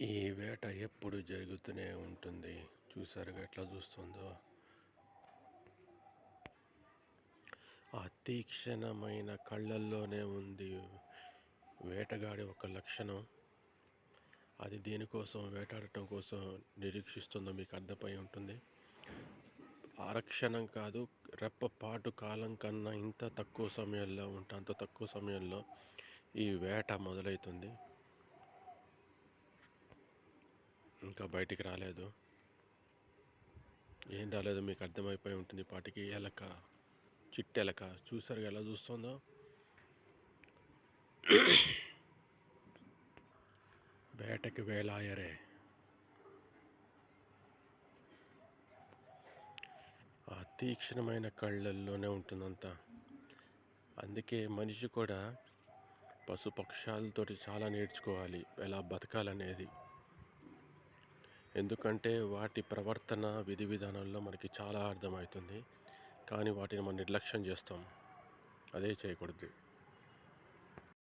ఈ వేట ఎప్పుడు జరుగుతూనే ఉంటుంది. చూసారుగా ఎట్లా చూస్తుందో. ఆ తీక్షణమైన కళ్ళల్లోనే ఉంది వేటగాడి ఒక లక్షణం. అది దేనికోసం? వేటాడటం కోసం నిరీక్షిస్తుందో మీకు అర్థమై ఉంటుంది. ఆరక్షణం కాదు రెప్పపాటు కాలం కన్నా ఇంత తక్కువ సమయంలో ఉంటే అంత తక్కువ సమయంలో ఈ వేట మొదలవుతుంది. ఇంకా బయటికి రాలేదు. ఏం రాలేదు మీకు అర్థమైపోయి ఉంటుంది పాటికి. ఎలక చిట్టెలక చూసారు ఎలా చూస్తుందో? వేటకి వేలాయరే. ఆ తీక్షణమైన కళ్ళల్లోనే ఉంటుందంతా. అందుకే మనిషి కూడా పశుపక్షాలతోటి చాలా నేర్చుకోవాలి. ఎలా బతకాలనేది. ఎందుకంటే వాటి ప్రవర్తన విధి విధానంలో మనకి చాలా అర్థమవుతుంది. కానీ వాటిని మనం నిర్లక్ష్యం చేస్తాం. అదే చేయకూడదు.